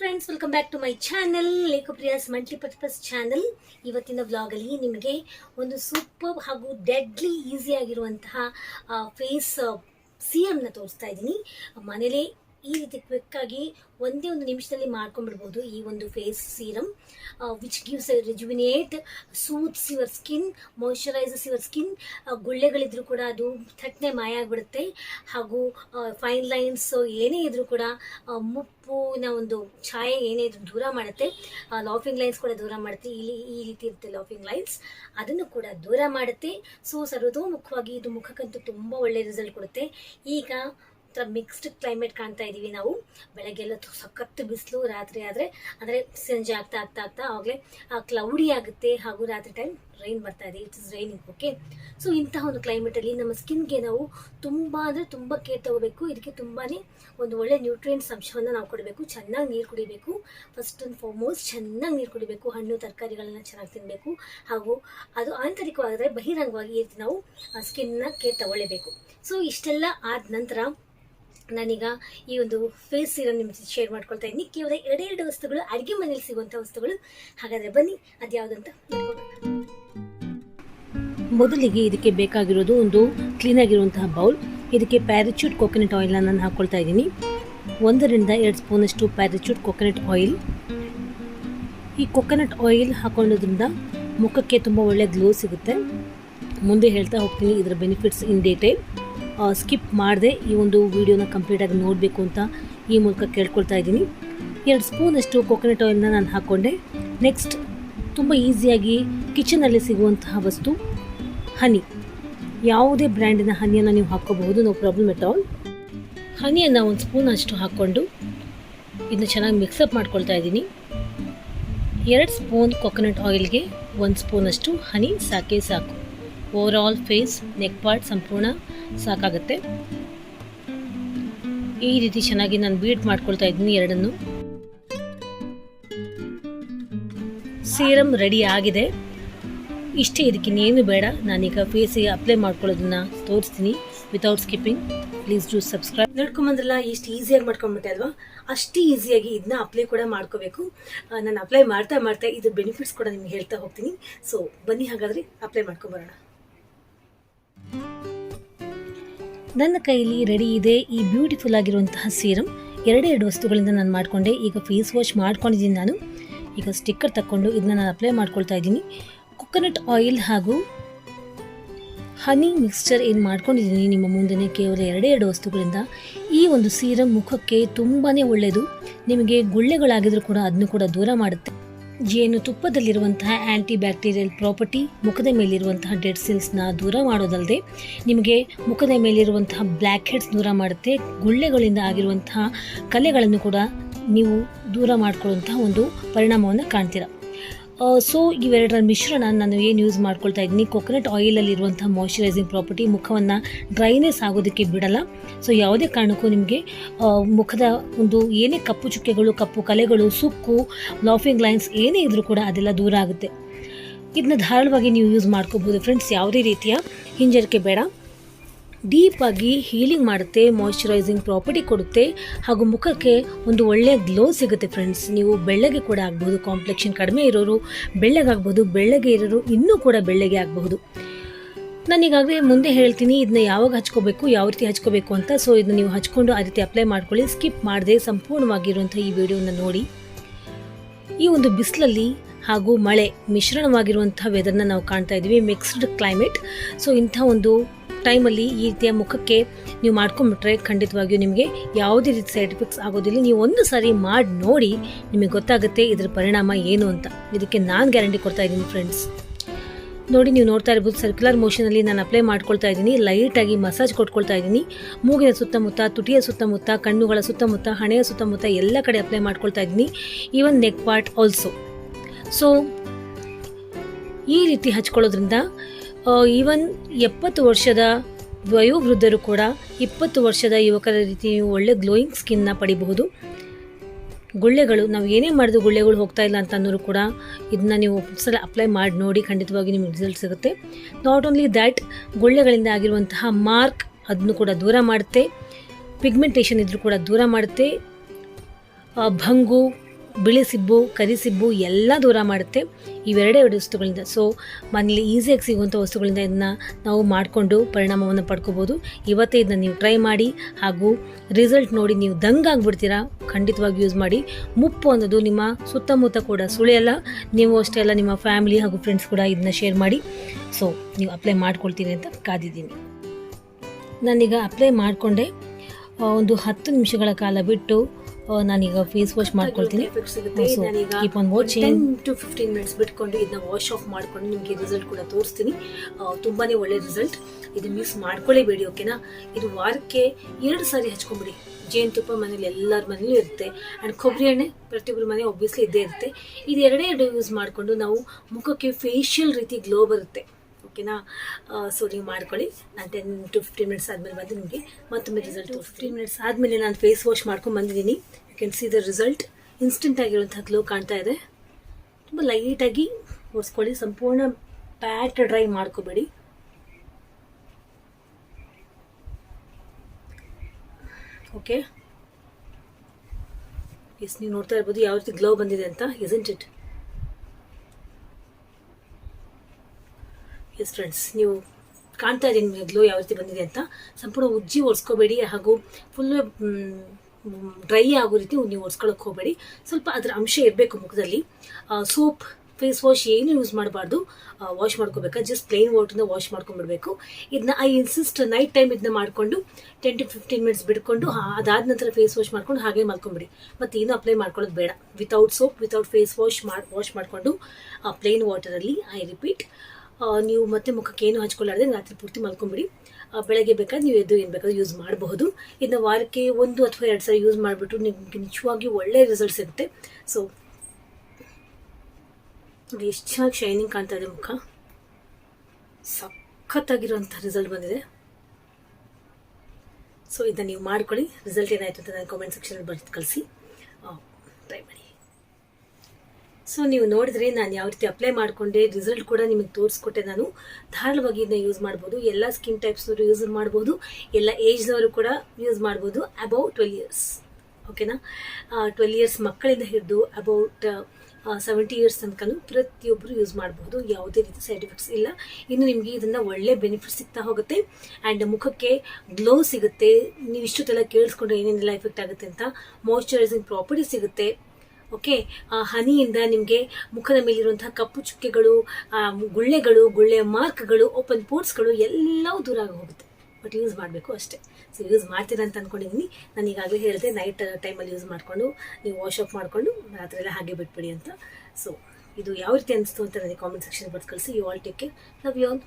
Friends welcome back to my channel ಲೇಖಪ್ರಿಯಾಸ್ monthly purpose channel ಇವತ್ತಿನ ವ್ಲಾಗಲ್ಲಿ ನಿಮಗೆ ಒಂದು ಸೂಪರ್ ಹಾಗೂ ಡೆಡ್ಲಿ ಈಸಿ ಆಗಿರುವಂತಹ ಫೇಸ್ ಸಿರಮ್ನ ತೋರಿಸ್ತಾ ಇದ್ದೀನಿ. ಮನೇಲೇ ಈ ರೀತಿ ಕ್ವಿಕ್ಕಾಗಿ ಒಂದೇ ಒಂದು ನಿಮಿಷದಲ್ಲಿ ಮಾಡ್ಕೊಂಡ್ಬಿಡ್ಬೋದು ಈ ಒಂದು face serum which gives rejuvenate soothes your skin moisturises your skin ಗುಳ್ಳೆಗಳಿದ್ರೂ ಕೂಡ ಅದು ಥಟ್ನೆ ಮಾಯ ಆಗಿಬಿಡುತ್ತೆ. ಹಾಗೂ ಫೈನ್ ಲೈನ್ಸ್ ಏನೇ ಇದ್ರೂ ಕೂಡ ಮುಪ್ಪಿನ ಮುಪ್ಪುನ ಒಂದು ಛಾಯೆ ಏನೇ ಇದ್ರೂ ದೂರ ಮಾಡುತ್ತೆ. ಲಾಫಿಂಗ್ ಲೈನ್ಸ್ ಕೂಡ ದೂರ ಮಾಡುತ್ತೆ. ಇಲ್ಲಿ ಈ ರೀತಿ ಇರುತ್ತೆ ಲಾಫಿಂಗ್ ಲೈನ್ಸ್ ಅದನ್ನು ಕೂಡ ದೂರ ಮಾಡುತ್ತೆ. ಸೊ ಸರ್ವತೋಮುಖವಾಗಿ ಇದು ಮುಖಕ್ಕಂತೂ ತುಂಬ ಒಳ್ಳೆ ರಿಸಲ್ಟ್ ಕೊಡುತ್ತೆ. ಈಗ ಒಂಥರ ಮಿಕ್ಸ್ಡ್ ಕ್ಲೈಮೇಟ್ ಕಾಣ್ತಾ ಇದ್ದೀವಿ ನಾವು. ಬೆಳಗ್ಗೆಲ್ಲ ಸಖತ್ತು ಬಿಸಿಲು, ರಾತ್ರಿ ಆದರೆ, ಅಂದರೆ ಸಂಜೆ ಆಗ್ತಾ ಆಗ್ತಾ ಆಗ್ತಾ ಆವಾಗಲೇ ಕ್ಲೌಡಿ ಆಗುತ್ತೆ. ಹಾಗೂ ರಾತ್ರಿ ಟೈಮ್ ರೈನ್ ಬರ್ತಾ ಇದೆ. ಇಟ್ಸ್ ರೈನಿಂಗ್ ಓಕೆ ಸೊ ಇಂತಹ ಒಂದು ಕ್ಲೈಮೇಟಲ್ಲಿ ನಮ್ಮ ಸ್ಕಿನ್ಗೆ ನಾವು ತುಂಬ ಅಂದರೆ ತುಂಬ ಕೇರ್ ತಗೋಬೇಕು. ಇದಕ್ಕೆ ತುಂಬಾ ಒಂದು ಒಳ್ಳೆ ನ್ಯೂಟ್ರಿಯೆಂಟ್ಸ್ ಅಂಶವನ್ನು ನಾವು ಕೊಡಬೇಕು. ಚೆನ್ನಾಗಿ ನೀರು ಕುಡಿಬೇಕು. ಫಸ್ಟ್ ಆ್ಯಂಡ್ ಫಾರ್ಮೋಸ್ಟ್ ಚೆನ್ನಾಗಿ ನೀರು ಕುಡಿಬೇಕು. ಹಣ್ಣು, ತರಕಾರಿಗಳನ್ನ ಚೆನ್ನಾಗಿ ತಿನ್ನಬೇಕು ಹಾಗೂ ಅದು ಆಂತರಿಕವಾದರೆ ಬಹಿರಂಗವಾಗಿ ನಾವು ಸ್ಕಿನ್ನ ಕೇರ್ ತಗೊಳ್ಳೇಬೇಕು. ಸೊ ಇಷ್ಟೆಲ್ಲ ಆದ ನಂತರ ನಾನೀಗ ಈ ಒಂದು ಫೇಸ್ ಸೀರಮ್ ನಿಮ್ಮ ಜೊತೆ ಶೇರ್ ಮಾಡ್ಕೊಳ್ತಾ ಇದ್ದೀನಿ. ಕೇವಲ ಎರಡೇ ಎರಡು ವಸ್ತುಗಳು, ಅಡುಗೆ ಮನೇಲಿ ಸಿಗುವಂಥ ವಸ್ತುಗಳು. ಹಾಗಾದರೆ ಬನ್ನಿ ಅದ್ಯಾವುದಂತ ಯಾವುದಂತ ಮೊದಲಿಗೆ ಇದಕ್ಕೆ ಬೇಕಾಗಿರೋದು ಒಂದು ಕ್ಲೀನ್ ಆಗಿರುವಂತಹ ಬೌಲ್ ಇದಕ್ಕೆ ಪ್ಯಾರಚೂಟ್ ಕೊಕೊನಟ್ ಆಯಿಲ್ನ ನಾನು ಹಾಕ್ಕೊಳ್ತಾ ಇದ್ದೀನಿ. ಒಂದರಿಂದ ಎರಡು ಸ್ಪೂನಷ್ಟು ಪ್ಯಾರಿಚ್ಯೂಟ್ ಕೊಕೊನಟ್ ಆಯಿಲ್ ಈ ಕೊಕೊನಟ್ ಆಯಿಲ್ ಹಾಕೊಳ್ಳೋದ್ರಿಂದ ಮುಖಕ್ಕೆ ತುಂಬ ಒಳ್ಳೆಯ ಗ್ಲೋ ಸಿಗುತ್ತೆ. ಮುಂದೆ ಹೇಳ್ತಾ ಹೋಗ್ತೀನಿ, ಇದರ ಬೆನಿಫಿಟ್ಸ್ ಇನ್ ಡೀಟೇಲ್ ಸ್ಕಿಪ್ ಮಾಡದೆ ಈ ಒಂದು ವಿಡಿಯೋನ ಕಂಪ್ಲೀಟಾಗಿ ನೋಡಬೇಕು ಅಂತ ಈ ಮೂಲಕ ಕೇಳ್ಕೊಳ್ತಾ ಇದ್ದೀನಿ. ಎರಡು ಸ್ಪೂನಷ್ಟು ಕೊಕೊನಟ್ ಆಯಿಲ್ನ ನಾನು ಹಾಕ್ಕೊಂಡೆ ನೆಕ್ಸ್ಟ್ ತುಂಬ ಈಸಿಯಾಗಿ ಕಿಚನಲ್ಲಿ ಸಿಗುವಂತಹ ವಸ್ತು, ಹನಿ. ಯಾವುದೇ ಬ್ರ್ಯಾಂಡಿನ ಹನಿಯನ್ನು ನೀವು ಹಾಕ್ಕೋಬಹುದು ನೋ ಪ್ರಾಬ್ಲಮ್ ಎಟ್ ಆಲ್ ಹನಿಯನ್ನು ಒಂದು ಸ್ಪೂನ್ ಅಷ್ಟು ಹಾಕ್ಕೊಂಡು ಇದನ್ನ ಚೆನ್ನಾಗಿ ಮಿಕ್ಸಪ್ ಮಾಡ್ಕೊಳ್ತಾ ಇದ್ದೀನಿ. ಎರಡು ಸ್ಪೂನ್ ಕೊಕೊನಟ್ ಆಯಿಲ್ಗೆ ಒಂದು ಸ್ಪೂನಷ್ಟು ಹನಿ, ಸಾಕೇ ಸಾಕು. Over all face neck part ಸಂಪೂರ್ಣ ಸಾಕಾಗುತ್ತೆ. ಈ ರೀತಿ ಚೆನ್ನಾಗಿ ನಾನು ಬೀಟ್ ಮಾಡ್ಕೊಳ್ತಾ ಇದ್ದೀನಿ ಎರಡನ್ನು. ಸೀರಮ್ ರೆಡಿ ಆಗಿದೆ. ಇಷ್ಟೇ ಇದಕ್ಕೆ ಇನ್ನೇನು ಬೇಡ. ನಾನೀಗ ಫೇಸಿಗೆ ಅಪ್ಲೈ ಮಾಡ್ಕೊಳ್ಳೋದನ್ನ ತೋರಿಸ್ತೀನಿ. Without skipping please do subscribe ನೋಡ್ಕೊಂಬಂದ್ರಲ್ಲ ಎಷ್ಟು ಈಸಿಯಾಗಿ ಮಾಡ್ಕೊಂಡ್ಬಿಟ್ಟೆ ಅಲ್ವಾ? ಅಷ್ಟು ಈಸಿಯಾಗಿ ಇದನ್ನ ಅಪ್ಲೈ ಕೂಡ ಮಾಡ್ಕೋಬೇಕು. ನಾನು ಅಪ್ಲೈ ಮಾಡ್ತಾ ಮಾಡ್ತಾ ಇದ್ರ ಬೆನಿಫಿಟ್ಸ್ ಕೂಡ ನಿಮ್ಗೆ ಹೇಳ್ತಾ ಹೋಗ್ತೀನಿ. ಸೊ ಬನ್ನಿ ಹಾಗಾದರೆ ಅಪ್ಲೈ ಮಾಡ್ಕೊಂಬರೋಣ. ನನ್ನ ಕೈಯಲ್ಲಿ ರೆಡಿ ಇದೆ ಈ ಬ್ಯೂಟಿಫುಲ್ ಆಗಿರುವಂತಹ ಸೀರಮ್ ಎರಡೇ ಎರಡು ವಸ್ತುಗಳಿಂದ ನಾನು ಮಾಡಿಕೊಂಡೆ. ಈಗ ಫೇಸ್ ವಾಶ್ ಮಾಡ್ಕೊಂಡಿದ್ದೀನಿ ನಾನು. ಈಗ ಸ್ಟಿಕ್ಕರ್ ತಕ್ಕೊಂಡು ಇದನ್ನ ನಾನು ಅಪ್ಲೈ ಮಾಡ್ಕೊಳ್ತಾ ಇದ್ದೀನಿ. ಕೊಕೊನಟ್ ಆಯಿಲ್ ಹಾಗೂ ಹನಿ ಮಿಕ್ಸ್ಚರ್ ಏನು ಮಾಡ್ಕೊಂಡಿದ್ದೀನಿ ನಿಮ್ಮ ಮುಂದೆ ಕೇವಲ ಎರಡೇ ಎರಡು ವಸ್ತುಗಳಿಂದ. ಈ ಒಂದು ಸೀರಮ್ ಮುಖಕ್ಕೆ ತುಂಬಾ ಒಳ್ಳೆಯದು ನಿಮಗೆ ಗುಳ್ಳೆಗಳಾಗಿದ್ರೂ ಕೂಡ ಅದನ್ನು ಕೂಡ ದೂರ ಮಾಡುತ್ತೆ. ಜೇನು ತುಪ್ಪದಲ್ಲಿರುವಂತಹ ಆ್ಯಂಟಿ ಬ್ಯಾಕ್ಟೀರಿಯಲ್ ಪ್ರಾಪರ್ಟಿ ಮುಖದ ಮೇಲಿರುವಂತಹ ಡೆಡ್ ಸೆಲ್ಸ್ನ ದೂರ ಮಾಡೋದಲ್ಲದೆ ನಿಮಗೆ ಮುಖದ ಮೇಲಿರುವಂತಹ ಬ್ಲ್ಯಾಕ್ ಹೆಡ್ಸ್ ದೂರ ಮಾಡುತ್ತೆ. ಗುಳ್ಳೆಗಳಿಂದ ಆಗಿರುವಂತಹ ಕಲೆಗಳನ್ನು ಕೂಡ ನೀವು ದೂರ ಮಾಡಿಕೊಳ್ಳುವಂತಹ ಒಂದು ಪರಿಣಾಮವನ್ನು ಕಾಣ್ತೀರಾ. ಸೊ ಇವೆರಡರ ಮಿಶ್ರಣ ನಾನು ಏನು ಯೂಸ್ ಮಾಡ್ಕೊಳ್ತಾ ಇದ್ದೀನಿ? ಕೊಕೊನಟ್ ಆಯಿಲಲ್ಲಿರುವಂಥ ಮಾಯ್ಶ್ಚರೈಸಿಂಗ್ ಪ್ರಾಪರ್ಟಿ ಮುಖವನ್ನು ಡ್ರೈನೆಸ್ ಆಗೋದಕ್ಕೆ ಬಿಡಲ್ಲ. ಸೊ ಯಾವುದೇ ಕಾರಣಕ್ಕೂ ನಿಮಗೆ ಮುಖದ ಒಂದು ಏನೇ ಕಪ್ಪು ಚುಕ್ಕೆಗಳು, ಕಪ್ಪು ಕಲೆಗಳು, ಸುಕ್ಕು ಲಾಫಿಂಗ್ ಲೈನ್ಸ್ ಏನೇ ಇದ್ದರೂ ಕೂಡ ಅದೆಲ್ಲ ದೂರ ಆಗುತ್ತೆ. ಇದನ್ನ ಧಾರಾಳವಾಗಿ ನೀವು ಯೂಸ್ ಮಾಡ್ಕೋಬೋದು. ಫ್ರೆಂಡ್ಸ್ ಯಾವುದೇ ರೀತಿಯ ಹಿಂಜರಿಕೆ ಬೇಡ. ಡೀಪಾಗಿ ಹೀಲಿಂಗ್ ಮಾಡುತ್ತೆ ಮಾಯಶ್ಚರೈಸಿಂಗ್ ಪ್ರಾಪರ್ಟಿ ಕೊಡುತ್ತೆ, ಹಾಗೂ ಮುಖಕ್ಕೆ ಒಂದು ಒಳ್ಳೆಯ ಗ್ಲೋ ಸಿಗುತ್ತೆ ಫ್ರೆಂಡ್ಸ್ ನೀವು ಬೆಳ್ಳಗೆ ಕೂಡ ಆಗ್ಬೋದು ಕಾಂಪ್ಲೆಕ್ಷನ್ ಕಡಿಮೆ ಇರೋರು ಬೆಳ್ಳಗಾಗ್ಬೋದು ಬೆಳ್ಳಗೆ ಇರೋರು ಇನ್ನೂ ಕೂಡ ಬೆಳ್ಳಗೆ ಆಗಬಹುದು. ನಾನೀಗಾಗಲೇ ಮುಂದೆ ಹೇಳ್ತೀನಿ ಇದನ್ನ ಯಾವಾಗ ಹಚ್ಕೋಬೇಕು, ಯಾವ ರೀತಿ ಹಚ್ಕೋಬೇಕು ಅಂತ. ಸೊ ಇದನ್ನ ನೀವು ಹಚ್ಕೊಂಡು ಆ ರೀತಿ ಅಪ್ಲೈ ಮಾಡ್ಕೊಳ್ಳಿ ಸ್ಕಿಪ್ ಮಾಡದೆ ಸಂಪೂರ್ಣವಾಗಿರುವಂಥ ಈ ವಿಡಿಯೋನ ನೋಡಿ. ಈ ಒಂದು ಬಿಸಿಲಲ್ಲಿ ಹಾಗೂ ಮಳೆ ಮಿಶ್ರಣವಾಗಿರುವಂಥ ವೆದರ್ನ ನಾವು ಕಾಣ್ತಾ ಇದ್ದೀವಿ ಮಿಕ್ಸ್ಡ್ ಕ್ಲೈಮೇಟ್ ಸೊ ಇಂಥ ಒಂದು ಟೈಮಲ್ಲಿ ಈ ರೀತಿಯ ಮುಖಕ್ಕೆ ನೀವು ಮಾಡ್ಕೊಂಡ್ಬಿಟ್ರೆ ಖಂಡಿತವಾಗಿಯೂ ನಿಮಗೆ ಯಾವುದೇ ರೀತಿ ಸೈಡ್ ಎಫೆಕ್ಟ್ಸ್ ಆಗೋದಿಲ್ಲ. ನೀವು ಒಂದು ಸಾರಿ ಮಾಡಿ ನೋಡಿ ನಿಮಗೆ ಗೊತ್ತಾಗುತ್ತೆ ಇದರ ಪರಿಣಾಮ ಏನು ಅಂತ. ಇದಕ್ಕೆ ನಾನು ಗ್ಯಾರಂಟಿ ಕೊಡ್ತಾ ಇದ್ದೀನಿ ಫ್ರೆಂಡ್ಸ್. ನೋಡಿ, ನೀವು ನೋಡ್ತಾ ಇರ್ಬೋದು ಸರ್ಕ್ಯುಲರ್ ಮೋಷನಲ್ಲಿ ನಾನು ಅಪ್ಲೈ ಮಾಡ್ಕೊಳ್ತಾ ಇದ್ದೀನಿ. ಲೈಟಾಗಿ ಮಸಾಜ್ ಕೊಟ್ಕೊಳ್ತಾ ಇದ್ದೀನಿ. ಮೂಗಿನ ಸುತ್ತಮುತ್ತ, ತುಟಿಯ ಸುತ್ತಮುತ್ತ, ಕಣ್ಣುಗಳ ಸುತ್ತಮುತ್ತ, ಹಣೆಯ ಸುತ್ತಮುತ್ತ ಎಲ್ಲ ಕಡೆ ಅಪ್ಲೈ ಮಾಡ್ಕೊಳ್ತಾ ಇದ್ದೀನಿ. Even neck part also so ಈ ರೀತಿ ಹಚ್ಕೊಳ್ಳೋದ್ರಿಂದ ಈವನ್ ಎಪ್ಪತ್ತು ವರ್ಷದ ವಯೋವೃದ್ಧರು ಕೂಡ ಇಪ್ಪತ್ತು ವರ್ಷದ ಯುವಕರ ರೀತಿ ನೀವು ಒಳ್ಳೆ ಗ್ಲೋಯಿಂಗ್ ಸ್ಕಿನ್ನ ಪಡಿಬಹುದು. ಗುಳ್ಳೆಗಳು, ನಾವು ಏನೇ ಮಾಡಿದ್ರು ಗುಳ್ಳೆಗಳು ಹೋಗ್ತಾ ಇಲ್ಲ ಅಂತ ಅನ್ನೋರು ಕೂಡ ಇದನ್ನ ನೀವು ಸಲ ಅಪ್ಲೈ ಮಾಡಿ, ನೋಡಿ ಖಂಡಿತವಾಗಿ ನಿಮಗೆ ರಿಸಲ್ಟ್ ಸಿಗುತ್ತೆ. ನಾಟ್ ಓನ್ಲಿ ದ್ಯಾಟ್ ಗುಳ್ಳೆಗಳಿಂದ ಆಗಿರುವಂತಹ ಮಾರ್ಕ್ ಅದನ್ನು ಕೂಡ ದೂರ ಮಾಡುತ್ತೆ. ಪಿಗ್ಮೆಂಟೇಷನ್ ಇದ್ರೂ ಕೂಡ ದೂರ ಮಾಡುತ್ತೆ. ಭಂಗು ಬಿಳಿ ಸಿಬ್ಬು ಕರಿ ಸಿಬ್ಬು ಎಲ್ಲ ದೂರ ಮಾಡುತ್ತೆ ಇವೆರಡೇ ಎರಡು ವಸ್ತುಗಳಿಂದ. ಸೊ ಮನೇಲಿ ಈಸಿಯಾಗಿ ಸಿಗುವಂಥ ವಸ್ತುಗಳಿಂದ ಇದನ್ನ ನಾವು ಮಾಡಿಕೊಂಡು ಪರಿಣಾಮವನ್ನು ಪಡ್ಕೋಬೋದು. ಇವತ್ತೇ ಇದನ್ನ ನೀವು ಟ್ರೈ ಮಾಡಿ ಹಾಗೂ ರಿಸಲ್ಟ್ ನೋಡಿ ನೀವು ದಂಗಾಗ್ಬಿಡ್ತೀರಾ ಖಂಡಿತವಾಗಿ ಯೂಸ್ ಮಾಡಿ. ಮುಪ್ಪು ಅನ್ನೋದು ನಿಮ್ಮ ಸುತ್ತಮುತ್ತ ಕೂಡ ಸುಳಿಯಲ್ಲ. ನೀವು ಅಷ್ಟೇ ಅಲ್ಲ, ನಿಮ್ಮ ಫ್ಯಾಮಿಲಿ ಹಾಗೂ ಫ್ರೆಂಡ್ಸ್ ಕೂಡ ಇದನ್ನ ಶೇರ್ ಮಾಡಿ. ಸೊ ನೀವು ಅಪ್ಲೈ ಮಾಡ್ಕೊಳ್ತೀರಿ ಅಂತ ಕಾದಿದ್ದೀನಿ. ನಾನೀಗ ಅಪ್ಲೈ ಮಾಡಿಕೊಂಡೆ ಒಂದು ಹತ್ತು ನಿಮಿಷಗಳ ಕಾಲ ಬಿಟ್ಟು ನಾನೀಗ ಫೇಸ್ ವಾಶ್ ಮಾಡ್ಕೊಳ್ತೀನಿ. Keep on watching to fifteen minutes ಬಿಟ್ಕೊಂಡು ಇದನ್ನ ವಾಶ್ ಆಫ್ ಮಾಡ್ಕೊಂಡು ನಿಮಗೆ ರಿಸಲ್ಟ್ ಕೂಡ ತೋರಿಸ್ತೀನಿ. ತುಂಬಾನೇ ಒಳ್ಳೆ ರಿಸಲ್ಟ್ ಇದು ಮಿಸ್ ಮಾಡ್ಕೊಳ್ಳೇಬೇಡಿ ಓಕೆನಾ ಇದು ವಾರಕ್ಕೆ ಎರಡು ಸಾರಿ ಹಚ್ಕೊಂಬಿಡಿ. ಜೇನುತುಪ್ಪ ಮನೇಲಿ ಎಲ್ಲರ ಮನೇಲೂ ಇರುತ್ತೆ. ಆ್ಯಂಡ್ ಕೊಬ್ಬರಿ ಎಣ್ಣೆ ಪ್ರತಿಯೊಬ್ಬರ ಮನೆ ಒಬ್ವಿಯಸ್ಲಿ ಇದ್ದೇ ಇರುತ್ತೆ. ಇದು ಎರಡೇ ಎರಡು ಯೂಸ್ ಮಾಡಿಕೊಂಡು ನಾವು ಮುಖಕ್ಕೆ ಫೇಶಿಯಲ್ ರೀತಿ ಗ್ಲೋ ಬರುತ್ತೆ. ಓಕೆನಾ ಸೊ ನೀವು ಮಾಡ್ಕೊಳ್ಳಿ. ನಾನು ಟೆನ್ ಟು ಫಿಫ್ಟೀನ್ ಮಿನಿಟ್ಸ್ ಆದಮೇಲೆ ಬಂದು ನಿಮಗೆ ಮತ್ತೊಮ್ಮೆ ರಿಸಲ್ಟ್ ಫಿಫ್ಟೀನ್ ಮಿನಿಟ್ಸ್ ಆದಮೇಲೆ ನಾನು ಫೇಸ್ ವಾಶ್ ಮಾಡ್ಕೊಂಡು ಬಂದಿದ್ದೀನಿ you can see the result instant ಆಗಿರುವಂಥ ಗ್ಲೋ ಕಾಣ್ತಾ ಇದೆ. ತುಂಬ ಲೈಟಾಗಿ ಒರೆಸ್ಕೊಳ್ಳಿ. ಸಂಪೂರ್ಣ ಪ್ಯಾಟ್ ಡ್ರೈ ಮಾಡ್ಕೋಬೇಡಿ. ಓಕೆ ಎಸ್ ನೀವು ನೋಡ್ತಾ ಇರ್ಬೋದು ಯಾವ ರೀತಿ ಗ್ಲೋ ಬಂದಿದೆ ಅಂತ ಇಸಂಟ್ ಇಟ್ ಎಸ್ ಫ್ರೆಂಡ್ಸ್ ನೀವು ಕಾಣ್ತಾ ಇದ್ದೀನಿ ಮೊದಲು ಯಾವ ರೀತಿ ಬಂದಿದೆ ಅಂತ ಸಂಪೂರ್ಣ ಉಜ್ಜಿ ಒರೆಸ್ಕೋಬೇಡಿ ಹಾಗೂ ಫುಲ್ಲು ಡ್ರೈ ಆಗೋ ರೀತಿ ನೀವು ಒರೆಸ್ಕೊಳಕ್ಕೆ ಹೋಗಬೇಡಿ. ಸ್ವಲ್ಪ ಅದರ ಅಂಶ ಇರಬೇಕು ಮುಖದಲ್ಲಿ. ಸೋಪ್ ಫೇಸ್ ವಾಶ್ ಏನು ಯೂಸ್ ಮಾಡಬಾರ್ದು. ವಾಶ್ ಮಾಡ್ಕೋಬೇಕಾ? ಜಸ್ಟ್ ಪ್ಲೇನ್ ವಾಟರ್ನ ವಾಶ್ ಮಾಡ್ಕೊಂಡ್ಬಿಡ್ಬೇಕು. ಇದನ್ನ ಐ ಇನ್ಸಿಸ್ಟ್ ನೈಟ್ ಟೈಮ್ ಇದನ್ನ ಮಾಡಿಕೊಂಡು ಟೆನ್ ಟು ಫಿಫ್ಟೀನ್ ಮಿನಿಟ್ಸ್ ಬಿಟ್ಕೊಂಡು ಅದಾದ ನಂತರ ಫೇಸ್ ವಾಶ್ ಮಾಡ್ಕೊಂಡು ಹಾಗೆ ಮಲ್ಕೊಂಬಿಡಿ. ಮತ್ತೆ ಏನು ಅಪ್ಲೈ ಮಾಡ್ಕೊಳ್ಳೋದು ಬೇಡ. Without soap without face wash ಮಾಡಿ ವಾಶ್ ಮಾಡಿಕೊಂಡು ಪ್ಲೇನ್ ವಾಟರಲ್ಲಿ ಐ ರಿಪೀಟ್ ನೀವು ಮತ್ತೆ ಮುಖಕ್ಕೆ ಏನು ಹಚ್ಕೊಳ್ಳಾರ್ದೆ ರಾತ್ರಿ ಪೂರ್ತಿ ಮಲ್ಕೊಂಬಿಡಿ. ಆ, ಬೆಳಗ್ಗೆ ಬೇಕಾದ್ರೆ ನೀವು ಎದ್ದು ಏನು ಬೇಕಾದ್ರೂ ಯೂಸ್ ಮಾಡಬಹುದು. ಇದನ್ನ ವಾರಕ್ಕೆ ಒಂದು ಅಥವಾ ಎರಡು ಸಾರಿ ಯೂಸ್ ಮಾಡಿಬಿಟ್ಟು ನಿಮಗೆ ನಿಜವಾಗಿ ಒಳ್ಳೆ ರಿಸಲ್ಟ್ ಸಿಗುತ್ತೆ ಸೊ ಎಷ್ಟು ಚೆನ್ನಾಗಿ ಶೈನಿಂಗ್ ಕಾಣ್ತಾ ಇದೆ ಮುಖ. ಸಖತ್ತಾಗಿರುವಂಥ ರಿಸಲ್ಟ್ ಬಂದಿದೆ. ಸೊ ಇದನ್ನ ನೀವು ಮಾಡ್ಕೊಳ್ಳಿ. ರಿಸಲ್ಟ್ ಏನಾಯಿತು ಅಂತ ನಾನು ಕಾಮೆಂಟ್ ಸೆಕ್ಷನಲ್ಲಿ ಬರೆದು ಕಳಿಸಿ. ಟ್ರೈ ಮಾಡಿ. ಸೊ ನೀವು ನೋಡಿದ್ರೆ ನಾನು ಯಾವ ರೀತಿ ಅಪ್ಲೈ ಮಾಡಿಕೊಂಡೆ ರಿಸಲ್ಟ್ ಕೂಡ ನಿಮಗೆ ತೋರಿಸ್ಕೊಟ್ಟೆ ನಾನು. ಧಾರಾಳವಾಗಿ ಇದನ್ನ ಯೂಸ್ ಮಾಡ್ಬೋದು. ಎಲ್ಲ ಸ್ಕಿನ್ ಟೈಪ್ಸ್ನವರು ಯೂಸ್ ಮಾಡ್ಬೋದು. ಎಲ್ಲ ಏಜ್ನವರು ಕೂಡ ಯೂಸ್ ಮಾಡ್ಬೋದು. ಅಬೌಟ್ ಟ್ವೆಲ್ ಇಯರ್ಸ್ ಓಕೆನಾ ಟ್ವೆಲ್ ಇಯರ್ಸ್ ಮಕ್ಕಳಿಂದ ಹಿಡಿದು ಅಬೌಟ್ ಸೆವೆಂಟಿ ಇಯರ್ಸ್ ತನಕನೂ ಪ್ರತಿಯೊಬ್ಬರು ಯೂಸ್ ಮಾಡಬಹುದು ಯಾವುದೇ ರೀತಿ ಸೈಡ್ ಎಫೆಕ್ಟ್ಸ್ ಇಲ್ಲ. ಇನ್ನು ನಿಮಗೆ ಇದನ್ನು ಒಳ್ಳೆ ಬೆನಿಫಿಟ್ ಸಿಗ್ತಾ ಹೋಗುತ್ತೆ. ಆ್ಯಂಡ್ ಮುಖಕ್ಕೆ ಗ್ಲೋ ಸಿಗುತ್ತೆ. ನೀವು ಇಷ್ಟೊತ್ತೆಲ್ಲ ಕೇಳಿಸ್ಕೊಂಡ್ರೆ ಏನೇನೆಲ್ಲ ಎಫೆಕ್ಟ್ ಆಗುತ್ತೆ ಅಂತ ಮಾಯಶ್ಚರೈಸಿಂಗ್ ಪ್ರಾಪರ್ಟಿ ಸಿಗುತ್ತೆ. ಓಕೆ ಹನಿಯಿಂದ ನಿಮಗೆ ಮುಖದ ಮೇಲಿರುವಂತಹ ಕಪ್ಪು ಚುಕ್ಕೆಗಳು ಗುಳ್ಳೆಗಳು ಗುಳ್ಳೆ ಮಾರ್ಕ್ಗಳು ಓಪನ್ ಪೋರ್ಟ್ಸ್ಗಳು ಎಲ್ಲವೂ ದೂರ ಆಗಿ ಹೋಗುತ್ತೆ. ಬಟ್ ಯೂಸ್ ಮಾಡಬೇಕು ಅಷ್ಟೇ. ಸೊ ಯೂಸ್ ಮಾಡ್ತೀರಾ ಅಂತ ಅಂದ್ಕೊಂಡಿದ್ದೀನಿ ನಾನು ಈಗಾಗಲೇ ಹೇಳಿದೆ ನೈಟ್ ಟೈಮಲ್ಲಿ ಯೂಸ್ ಮಾಡಿಕೊಂಡು, ನೀವು ವಾಶ್ ಅಪ್ ಮಾಡಿಕೊಂಡು, ರಾತ್ರಿ ಎಲ್ಲ ಹಾಗೆ ಬಿಟ್ಬಿಡಿ ಅಂತ. ಸೊ ಇದು ಯಾವ ರೀತಿ ಅನಿಸ್ತು ಅಂತ ನನಗೆ ಕಾಮೆಂಟ್ ಸೆಕ್ಷನ್ ಬರ್ದು ಕಳಿಸಿ. You all take care love you all